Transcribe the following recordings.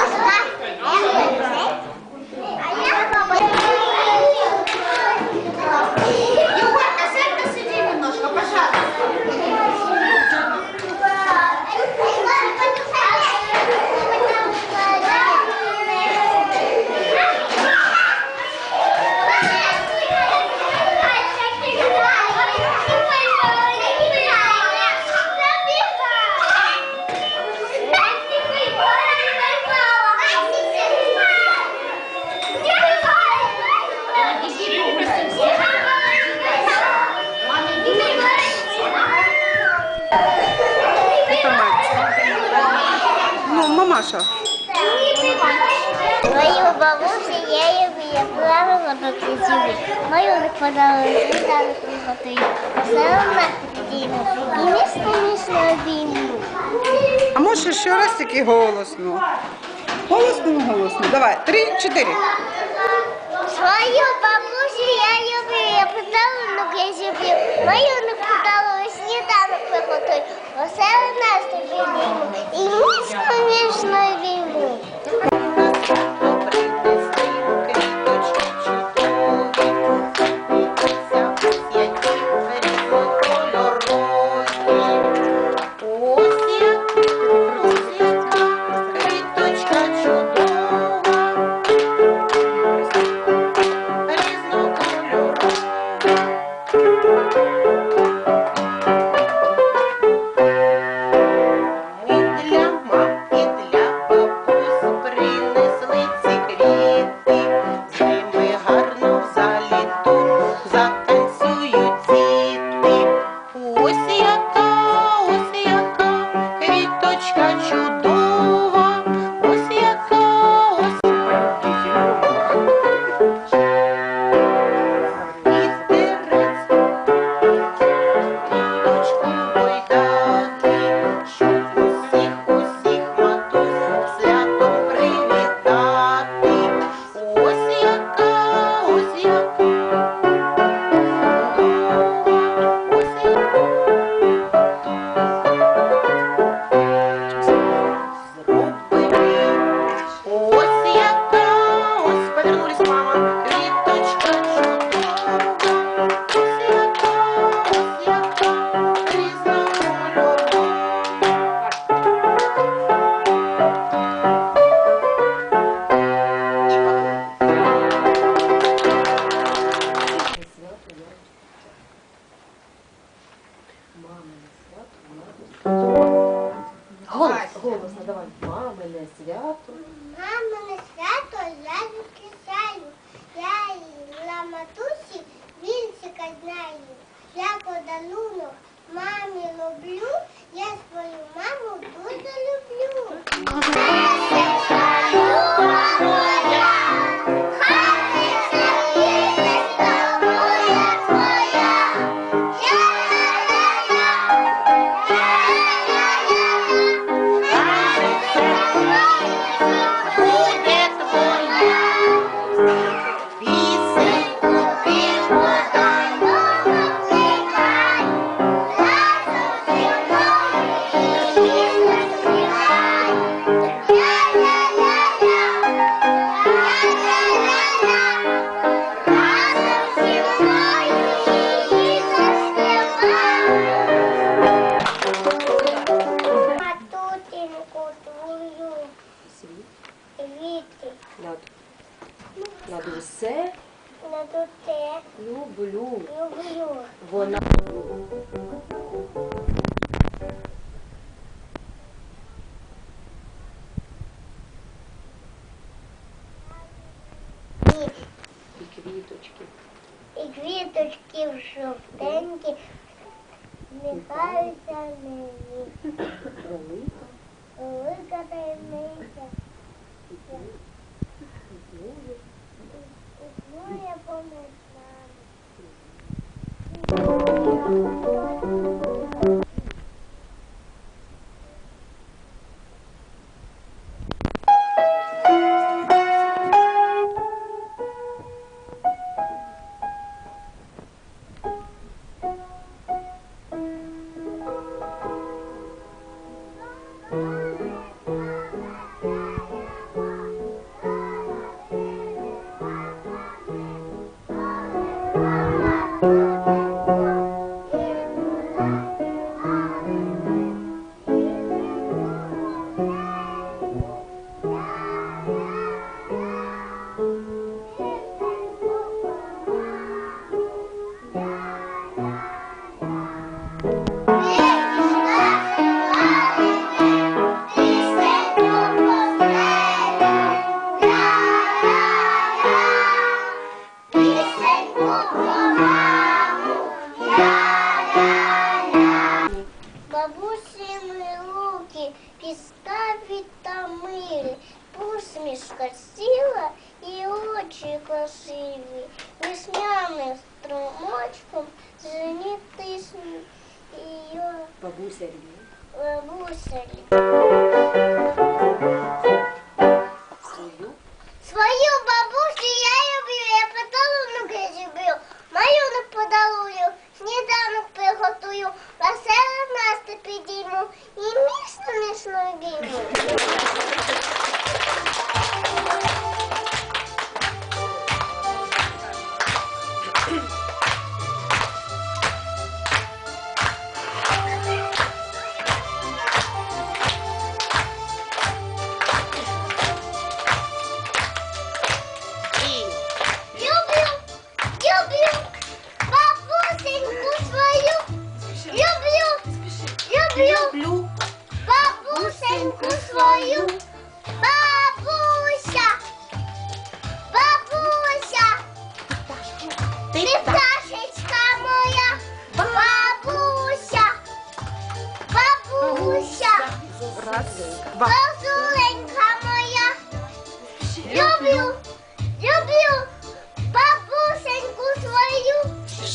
Awesome. Кізів. Мою не подала літали готую. Саме діму. І місто місто обійму. А може ще раз тільки голосно. Голосно, голосно. Давай, три, чотири. Свою бабусю я люблю, я подарунок я зроблю. Мою не подала сніданок приготую. Веселий настрій підійму. І місто місто обійму. Я подарунок мамі люблю. Я свою маму дуже люблю. Над, над усе на туте люблю. люблю. Вона І, квіточки. і квіточки в жовтенькі Нехаються мені, Велика. велика таємниця, існує поміж нами. Мішка сіла і очі красиві, весняним струмочком жені тисну і я Бабуся бабуся Свою. Свою бабусю я люблю, я подарунок люблю. Маю не подарую, сніданок приготую, веселе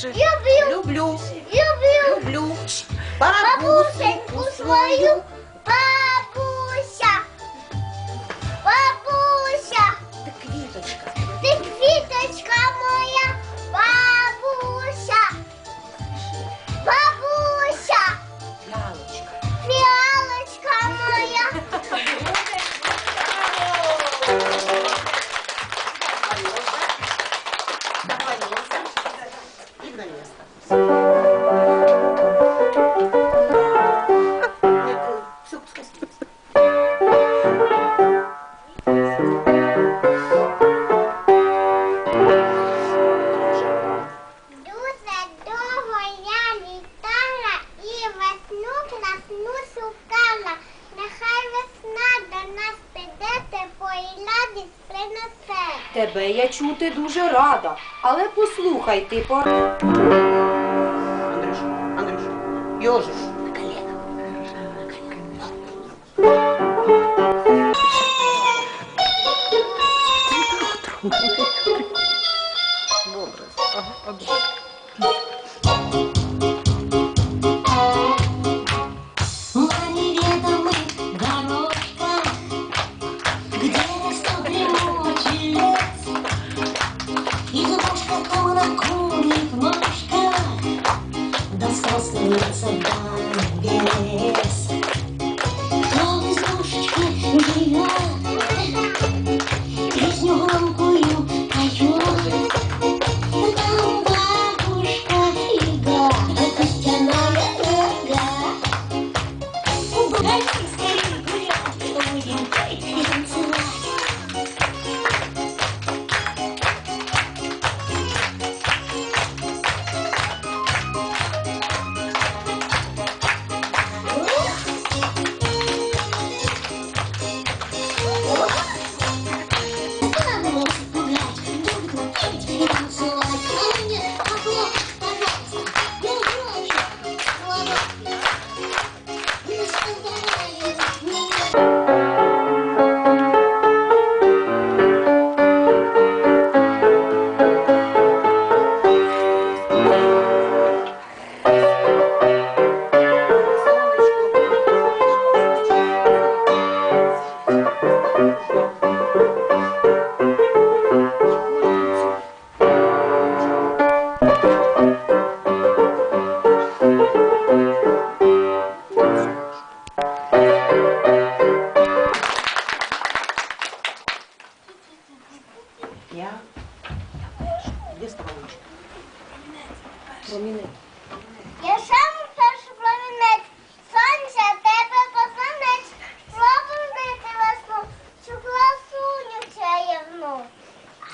Ще. Люблю, люблю, люблю люблю. бабусеньку свою. Бабуся, красну шукала. Нехай весна до нас піде, тепло і радість принесе. Тебе я чути дуже рада, але послухай ти пора. Андрюша, ежик. Колено. Добре. Ага, один.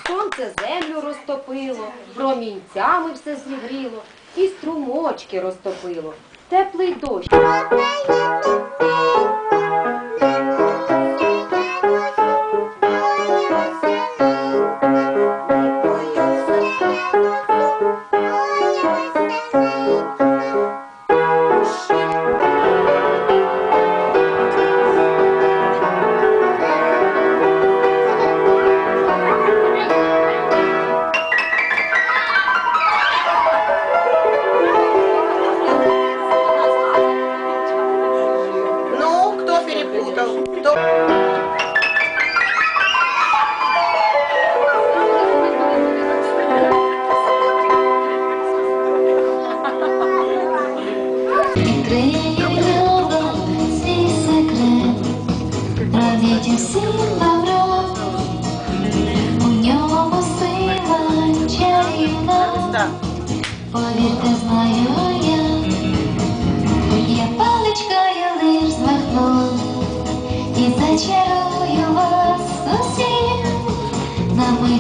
Сонце землю розтопило, промінцями все зігріло, і струмочки розтопило. Теплий дощ.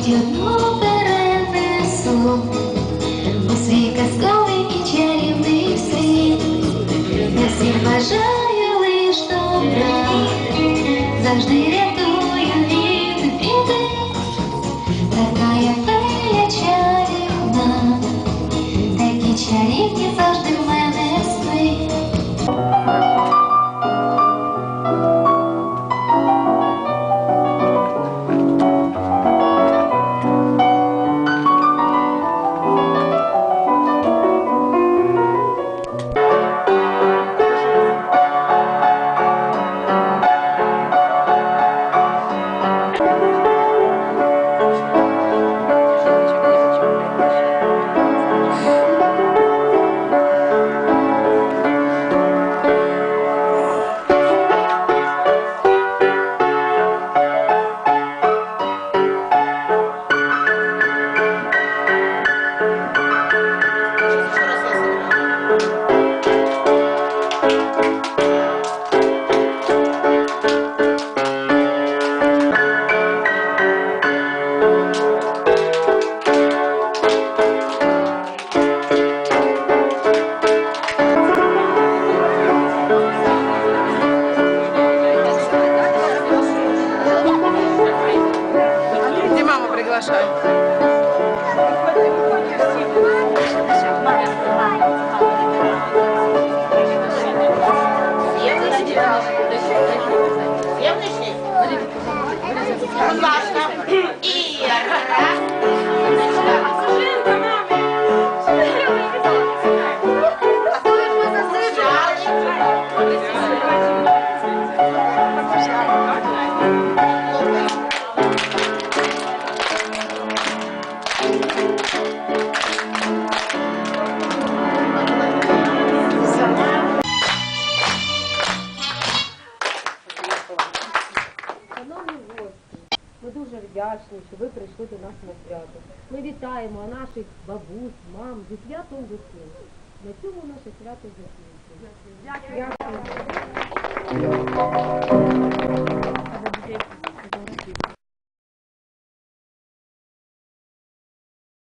На мить у свій казковий і чарівний світ. Я всім бажаю добра, Будь ласка. І раз. Вдячні, що ви прийшли до нас на свято. Ми вітаємо наших бабусь, мам зі святом весни. На цьому наше свято закінчується. Дякую.